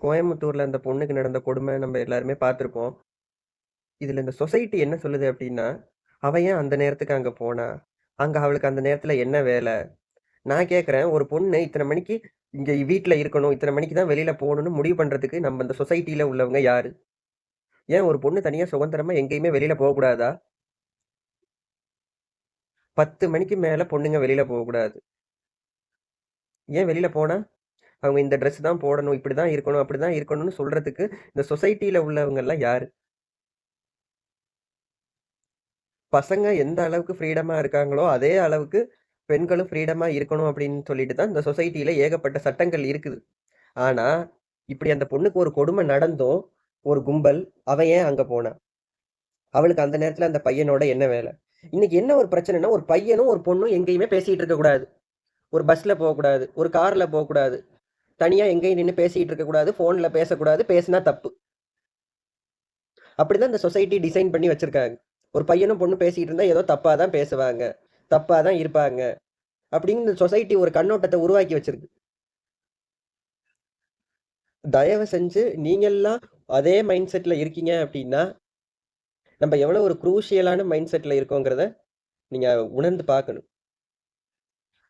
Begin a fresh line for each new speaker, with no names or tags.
கோயம்புத்தூர்ல அந்த பொண்ணுக்கு நடந்த கொடுமை நம்ம எல்லாருமே பார்த்துருப்போம். இதுல இந்த சொசைட்டி என்ன சொல்லுது அப்படின்னா "அவ ஏன் அந்த நேரத்துக்கு அங்க போனா? அங்க அவளுக்கு அந்த நேரத்துல என்ன வேலை நான் கேட்குறேன் ஒரு பொண்ணு இத்தனை மணிக்கு இங்க வீட்டில் இருக்கணும், இத்தனை மணிக்கு தான் வெளியில் போகணும்னு முடிவு பண்றதுக்கு நம்ம இந்த சொசைட்டில உள்ளவங்க யாரு? ஏன் ஒரு பொண்ணு தனியா சுதந்திரமா எங்கேயுமே வெளியில் போகக்கூடாதா? 10 மணிக்கு மேல பொண்ணுங்க வெளியில் போகக்கூடாது. ஏன் வெளியில் போனா? அவங்க இந்த ட்ரெஸ் தான் போடணும், இப்படி தான் இருக்கணும், அப்படி தான் இருக்கணும்னு சொல்கிறதுக்கு இந்த சொசைட்டியில் உள்ளவங்கெல்லாம் யார் பசங்க எந்த அளவுக்கு ஃப்ரீடமாக இருக்காங்களோ, அதே அளவுக்கு பெண்களும் ஃப்ரீடமாக இருக்கணும் அப்படின்னு சொல்லிட்டு தான் இந்த சொசைட்டியில் ஏகப்பட்ட சட்டங்கள் இருக்குது. ஆனால் இப்படி அந்த பொண்ணுக்கு ஒரு கொடுமை நடந்தும், ஒரு கும்பல், அவன் ஏன் அங்கே போனான் அவளுக்கு அந்த நேரத்தில் அந்த பையனோட என்ன வேலை இன்னைக்கு என்ன ஒரு பிரச்சனைன்னா, ஒரு பையனும், ஒரு பொண்ணும் எங்கேயுமே பேசிகிட்டு இருக்கக்கூடாது. ஒரு பஸ்ஸில் போகக்கூடாது, ஒரு காரில் போகக்கூடாது. தனியாக எங்கேயும் நின்று பேசிகிட்டு இருக்கக்கூடாது, ஃபோனில் பேசக்கூடாது, பேசினா தப்பு. அப்படி தான் இந்த சொசைட்டி டிசைன் பண்ணி வச்சுருக்காங்க ஒரு பையனும், பொண்ணும் பேசிகிட்டு இருந்தால் ஏதோ தப்பாக தான் பேசுவாங்க, தப்பாக தான் இருப்பாங்க. அப்படின்னு இந்த சொசைட்டி ஒரு கண்ணோட்டத்தை உருவாக்கி வச்சிருக்கு. தயவு செஞ்சு நீங்கள்லாம் அதே மைண்ட் செட்டில் இருக்கீங்க அப்படின்னா, நம்ம எவ்வளோ ஒரு குரூஷியலான மைண்ட் செட்டில் இருக்கோங்கிறத நீங்கள் உணர்ந்து பார்க்கணும்.